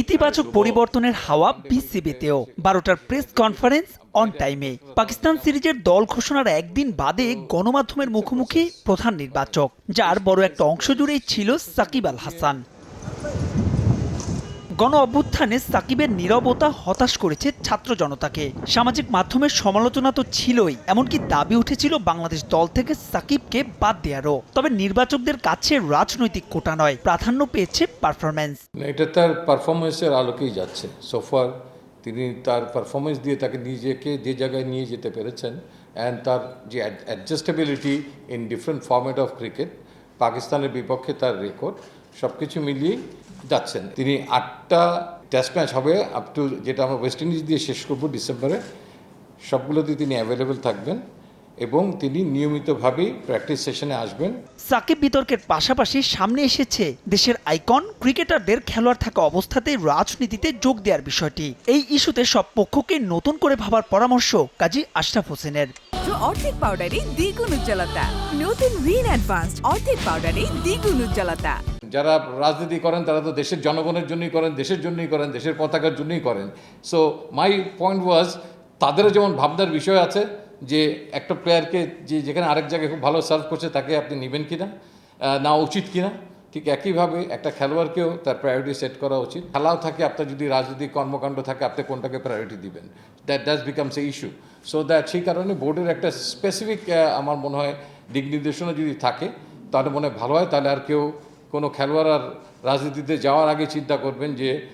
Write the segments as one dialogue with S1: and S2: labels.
S1: ইতিবাচক পরিবর্তনের হাওয়া বিসিবিতেও বারোটার প্রেস কনফারেন্স অন টাইমে পাকিস্তান সিরিজের দল ঘোষণার একদিন বাদে গণমাধ্যমের মুখোমুখি প্রধান নির্বাচক, যার বড় একটা অংশ জুড়েই ছিল সাকিব আল হাসান। গণ অভ্যুত্থানে সাকিবের নীরবতা হতাশ করেছে ছাত্র জনতাকে। সামাজিক মাধ্যমের সমালোচনা তো ছিলই এমনকি দাবি উঠেছিল বাংলাদেশ দল থেকে সাকিবকে বাদ দেওয়ারও। তবে নির্বাচকদের কাছে রাজনৈতিক কোটা নয় প্রাধান্য পেয়েছে পারফরম্যান্স
S2: না, এটা তার পারফরমেন্সের আলোকেই যাচ্ছে। সোফার তিনি তার পারফরমেন্স দিয়ে তাকে নিজেকে যে জায়গায় নিয়ে যেতে পেরেছেন অ্যান্ড তার যে adjustability in different format of cricket পাকিস্তানের বিপক্ষে তার রেকর্ড সব কিছু মিলিয়ে যাচ্ছেন। তিনি আটটা টেস্ট ম্যাচ হবে আপ টু যেটা আমরা ওয়েস্ট ইন্ডিজ দিয়ে শেষ করব ডিসেম্বরে সবগুলোতে তিনি অ্যাভেলেবেল থাকবেন এবং তিনি নিয়মিতভাবেই প্র্যাকটিস সেশনে আসবেন।
S1: সাকিব বিতর্কের পাশাপাশি সামনে এসেছে দেশের আইকন ক্রিকেটারদের খেলোয়াড় থাকা অবস্থাতেই রাজনীতিতে যোগ দেওয়ার বিষয়টি। এই ইস্যুতে সব পক্ষকে নতুন করে ভাবার পরামর্শ কাজী আশরাফ হোসেনের।
S3: অর্ধেক পাউডারে দ্বিগুণ উজ্জ্বলতা। নতুন রিন অ্যাডভান্সড অর্ধেক পাউডারে দ্বিগুণ উজ্জ্বলতা।
S2: যারা রাজনীতি করেন তারা তো দেশের জনগণের জন্যই করেন দেশের জন্যই করেন দেশের পতাকার জন্যই করেন। সো মাই পয়েন্ট ওয়াজ তাদেরও যেমন ভাবনার বিষয় আছে যে একটা প্লেয়ারকে যে যেখানে আরেক জায়গায় খুব ভালো সার্ভ করছে তাকে আপনি নেবেন কিনা আহ, না উচিত কি না ঠিক একইভাবে একটা খেলোয়াড়কেও তার প্রায়োরিটি সেট করা উচিত। খেলাও থাকে আপনার যদি রাজনৈতিক কর্মকাণ্ড থাকে আপনি কোনটাকে প্রায়োরিটি দিবেন। That does becomes a issue so that সেই কারণে বোর্ডের একটা স্পেসিফিক আমার মনে হয় দিক নির্দেশনা যদি থাকে তাহলে মনে হয় ভালো হয় তাহলে আর কেউ কোনো খেলোয়াড় আর রাজনীতিতে যাওয়ার আগে চিন্তা করবেন যে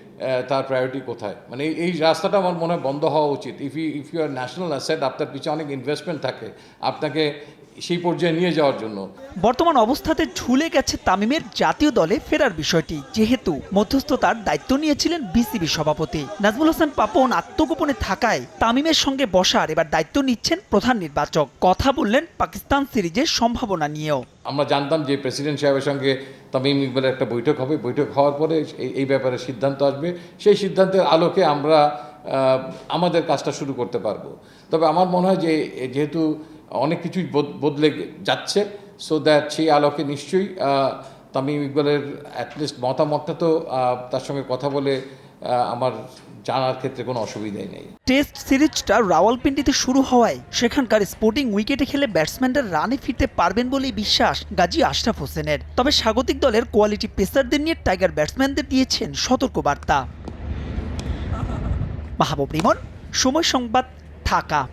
S2: তার প্রায়োরিটি কোথায়। মানে এই- রাস্তাটা আমার মনে হয় বন্ধ হওয়া উচিত। If you if you are national asset আপনার পিছনে অনেক ইনভেস্টমেন্ট থাকে। আপনাকে সেই পর্যায়ে নিয়ে যাওয়ার জন্য।
S1: বর্তমান অবস্থাতে ঝুলে গেছে তামিমের জাতীয় দলে ফেরার বিষয়টি। যেহেতু মধ্যস্থতার দায়িত্ব নিয়েছিলেন বিসিবি সভাপতি। নাজমুল হাসান পাপন আত্মগোপনে থাকায় তামিমের সঙ্গে বসার এবার দায়িত্ব নিচ্ছেন প্রধান নির্বাচক। কথা বললেন পাকিস্তান সিরিজের সম্ভাবনা নিয়েও।
S2: আমরা জানতাম যে প্রেসিডেন্ট সাহেবের সঙ্গে তামিম ইকবালের একটা বৈঠক হবে। বৈঠক হওয়ার পরে এই- এই ব্যাপারে সিদ্ধান্ত আসবে। সেই সিদ্ধান্তের আলোকে আমরা আমাদের কাজটা শুরু করতে পারব। তবে আমার মনে হয় যে যেহেতু অনেক কিছুই বদ- বদলে যাচ্ছে। সো দ্যাট সেই আলোকে নিশ্চয়ই তামিম ইকবালের অ্যাটলিস্ট মতামতটা তো তার সঙ্গে কথা বলে আমার জানার ক্ষেত্রে কোনো অসুবিধাই নেই।
S1: টেস্ট সিরিজটা রাওয়ালপিন্ডিতে শুরু হওয়ায় সেখানকার স্পোর্টিং উইকেটে খেলে ব্যাটসম্যানরা রানে ফিরতে পারবেন বলেই বিশ্বাস গাজী আশরাফ হোসেনের। তবে স্বাগতিক দলের কোয়ালিটি পেসারদের নিয়ে টাইগার ব্যাটসম্যানদের দিয়েছেন সতর্কবার্তা। মাহবুব রিমন, সময় সংবাদ, ঢাকা।